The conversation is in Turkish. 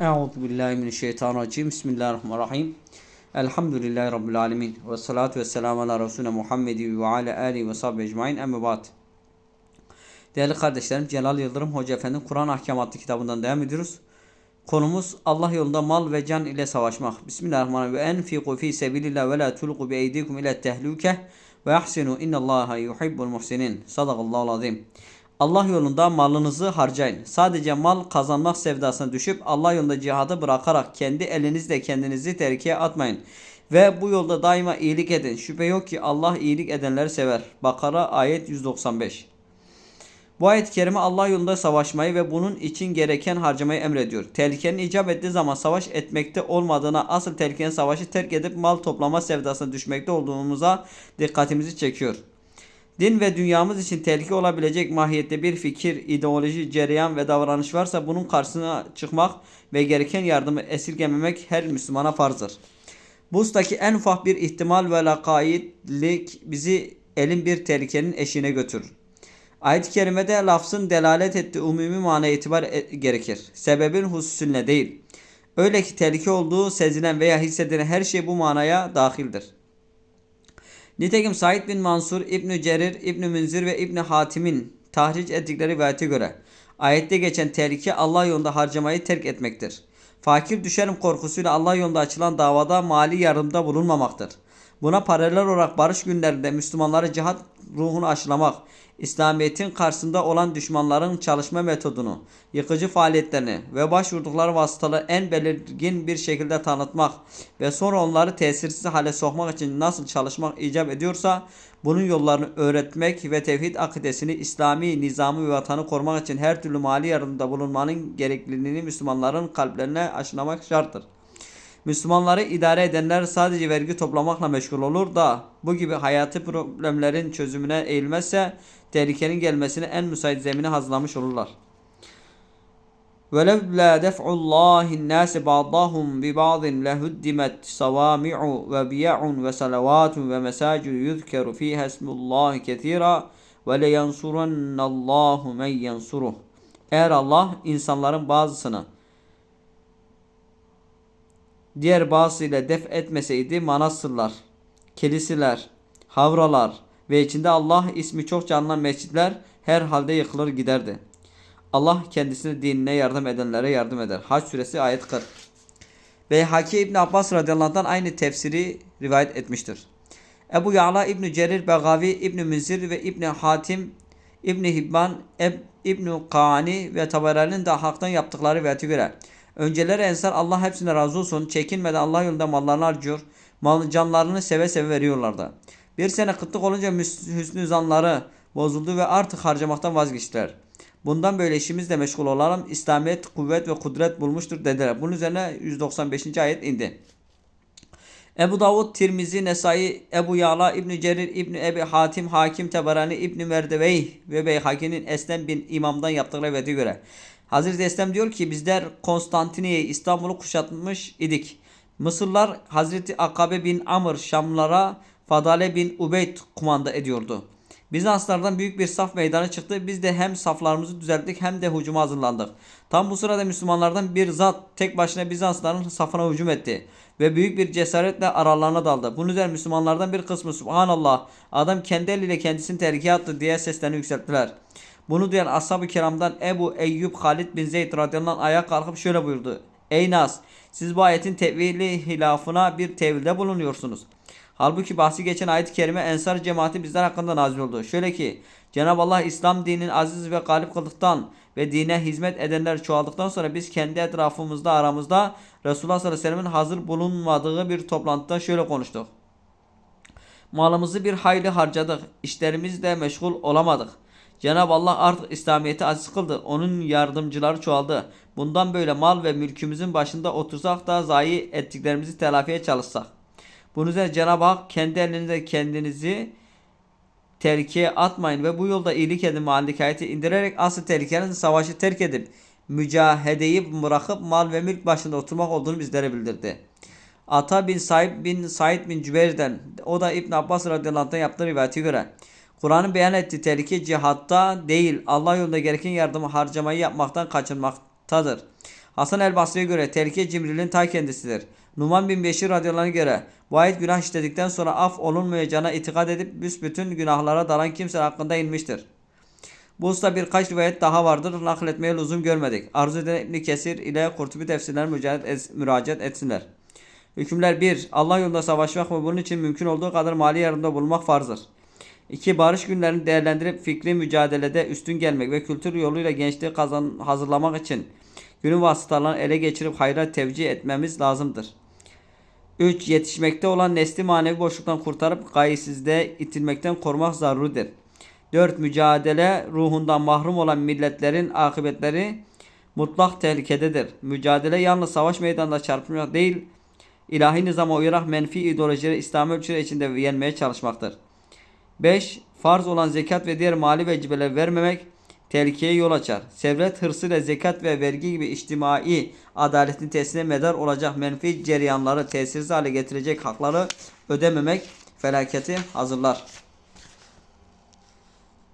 Euzu billahi mineşşeytanirracim. Bismillahirrahmanirrahim. Elhamdülillahi rabbil alamin. Ve salatu vesselamü ala Resulüne Muhammedi ve ala alihi ve sahbihi ecmaîn. Emme. Değerli kardeşlerim, Celal Yıldırım Hoca Efendi Kur'an Ahkamatı kitabından devam ediyoruz. Konumuz Allah yolunda mal ve can ile savaşmak. Bismillahirrahmanirrahim. Ve fi sebilillah ve la tulqu bi eydikum ila tehluke ve ahsinu innallaha yuhibbul muhsinin. Sadakallahu azim. Allah yolunda malınızı harcayın. Sadece mal kazanmak sevdasına düşüp Allah yolunda cihadı bırakarak kendi elinizle kendinizi tehlikeye atmayın. Ve bu yolda daima iyilik edin. Şüphe yok ki Allah iyilik edenleri sever. Bakara ayet 195. Bu ayet-i kerime Allah yolunda savaşmayı ve bunun için gereken harcamayı emrediyor. Tehlikenin icap ettiği zaman savaş etmekte olmadığına, asıl tehlikenin savaşı terk edip mal toplama sevdasına düşmekte olduğumuza dikkatimizi çekiyor. Din ve dünyamız için tehlike olabilecek mahiyette bir fikir, ideoloji, cereyan ve davranış varsa bunun karşısına çıkmak ve gereken yardımı esirgememek her Müslümana farzdır. Bu ustaki en ufak bir ihtimal ve lakaitlik bizi elin bir tehlikenin eşiğine götürür. Ayet-i kerimede lafzın delalet ettiği umumi mana itibar e- gerekir. Sebebin hususüne değil. Öyle ki tehlike olduğu sezilen veya hissedilen her şey bu manaya dahildir. Nitekim Said bin Mansur, İbn Cerir, İbn Münzir ve İbn Hatim'in tahric ettikleri rivayete göre ayette geçen tehlike Allah yolunda harcamayı terk etmektir. Fakir düşerim korkusuyla Allah yolunda açılan davada mali yardımda bulunmamaktır. Buna paralel olarak barış günlerinde Müslümanları cihat ruhunu aşılamak, İslamiyet'in karşısında olan düşmanların çalışma metodunu, yıkıcı faaliyetlerini ve başvurdukları vasıtaları en belirgin bir şekilde tanıtmak ve sonra onları tesirsiz hale sokmak için nasıl çalışmak icap ediyorsa bunun yollarını öğretmek ve tevhid akidesini, İslami nizamı ve vatanı korumak için her türlü mali yardımda bulunmanın gerekliliğini Müslümanların kalplerine aşılamak şarttır. Müslümanları idare edenler sadece vergi toplamakla meşgul olur da bu gibi hayati problemlerin çözümüne eğilmezse tehlikenin gelmesine en müsait zemini hazırlamış olurlar. وَلَوْلَا دَفْعُ اللّٰهِ النَّاسِ بَعْضَهُمْ بِبَعْضٍ لَهُدِّمَتْ صَوَامِعُ وَبِيَعٌ وَسَلَوَاتٌ وَمَسَاجِدُ يُذْكَرُ فِيهَا اسْمُ اللّٰهِ كَثِيرًا وَلَيَنْصُرَنَّ اللّٰهُ مَنْ يَنْصُرُهُ Eğer Allah insanların bazısını diğer bazısıyla def etmeseydi manastırlar, kiliseler, havralar ve içinde Allah ismi çok canlanan mescitler her halde yıkılır giderdi. Allah kendisine dinine yardım edenlere yardım eder. Haç suresi ayet 40. Ve Haki İbn Abbas radıyallahu anh aynı tefsiri rivayet etmiştir. Ebu Ya'la İbn Cerir Begavi İbn Münzir ve İbn Hatim İbn Hibban Eb, İbn Kani ve Taberani'nin de haktan yaptıkları rivayete göre Önceleri ensar Allah hepsine razı olsun. Çekinmeden Allah yolunda mallarını harcıyor. Mal, canlarını seve seve veriyorlardı. Bir sene kıtlık olunca hüsnü zanları bozuldu ve artık harcamaktan vazgeçtiler. Bundan böyle işimizle meşgul olalım. İslamiyet kuvvet ve kudret bulmuştur dediler. Bunun üzerine 195. ayet indi. Ebu Davud, Tirmizi, Nesai, Ebu Yala, İbn Cerir, İbn Ebi Hatim, Hakim, Tebarani, İbn Merdeveyh ve Beyhaki'nin Eslem bin İmam'dan yaptıkları rivayete göre Hazreti Eslem diyor ki bizler Konstantiniye İstanbul'u kuşatmış idik. Mısırlar Hazreti Akabe bin Amr Şamlara Fadale bin Ubeyd kumanda ediyordu. Bizanslardan büyük bir saf meydana çıktı. Biz de hem saflarımızı düzelttik hem de hücuma hazırlandık. Tam bu sırada Müslümanlardan bir zat tek başına Bizansların safına hücum etti. Ve büyük bir cesaretle aralarına daldı. Bunun üzerine Müslümanlardan bir kısmı Subhanallah adam kendi eliyle kendisini tehlikeye attı diye seslerini yükselttiler. Bunu duyan ashab-ı kiramdan Ebu Eyyub Halid bin Zeyd radıyallahu ayağa kalkıp şöyle buyurdu. Ey Nas siz bu ayetin tevili hilafına bir tevilde bulunuyorsunuz. Halbuki bahsi geçen ayet-i kerime Ensar cemaati bizler hakkında nazil oldu. Şöyle ki Cenab-ı Allah İslam dininin aziz ve galip kıldıktan ve dine hizmet edenler çoğaldıktan sonra biz kendi etrafımızda aramızda Resulullah sallallahu aleyhi ve sellem'in hazır bulunmadığı bir toplantıda şöyle konuştuk. Malımızı bir hayli harcadık. İşlerimizle meşgul olamadık. Cenab-ı Allah artık İslamiyet'i aziz kıldı. Onun yardımcıları çoğaldı. Bundan böyle mal ve mülkümüzün başında otursak da zayi ettiklerimizi telafiye çalışsak. Bunun üzerine Cenab-ı Hak kendi elinizde kendinizi tehlikeye atmayın ve bu yolda iyilik edin mahallindeki ayeti indirerek asıl tehlikenin savaşı terk edip mücahedeyi bırakıp mal ve mülk başında oturmak olduğunu bizlere bildirdi. Ata bin Said bin Said bin Cübeyr'den o da İbn Abbas radıyallahu anh'tan yaptığı rivayete göre Kur'an'ın beyan ettiği tehlike cihatta değil Allah yolunda gereken yardımı harcamayı yapmaktan kaçınmaktadır. Hasan el Basri'ye göre tehlike Cibril'in ta kendisidir. Numan bin Beşir radıyallahu göre bu ayet günah işledikten sonra af olunmayacağına itikad edip büsbütün günahlara dalan kimse hakkında inmiştir. Bu usta birkaç rivayet daha vardır. Nakletmeye lüzum görmedik. Arzu eden İbn Kesir ile Kurtubi tefsirler müracaat etsinler. Hükümler 1. Allah yolunda savaşmak ve bunun için mümkün olduğu kadar mali yardımda bulunmak farzdır. 2. Barış günlerini değerlendirip fikri mücadelede üstün gelmek ve kültür yoluyla gençliği kazan, hazırlamak için günün vasıtalarını ele geçirip hayra tevcih etmemiz lazımdır. 3. Yetişmekte olan nesli manevi boşluktan kurtarıp gayesizliğe itilmekten korumak zaruridir. 4. Mücadele ruhundan mahrum olan milletlerin akıbetleri mutlak tehlikededir. Mücadele yalnız savaş meydanında çarpışmak değil, ilahi nizama uyarak menfi ideolojileri İslam ölçüleri içinde yenmeye çalışmaktır. 5. Farz olan zekat ve diğer mali vecibeleri vermemek tehlikeye yol açar. Sevret hırsıyla zekat ve vergi gibi içtimai adaletin tesisine medar olacak menfi cereyanları tesirsiz hale getirecek hakları ödememek felaketi hazırlar.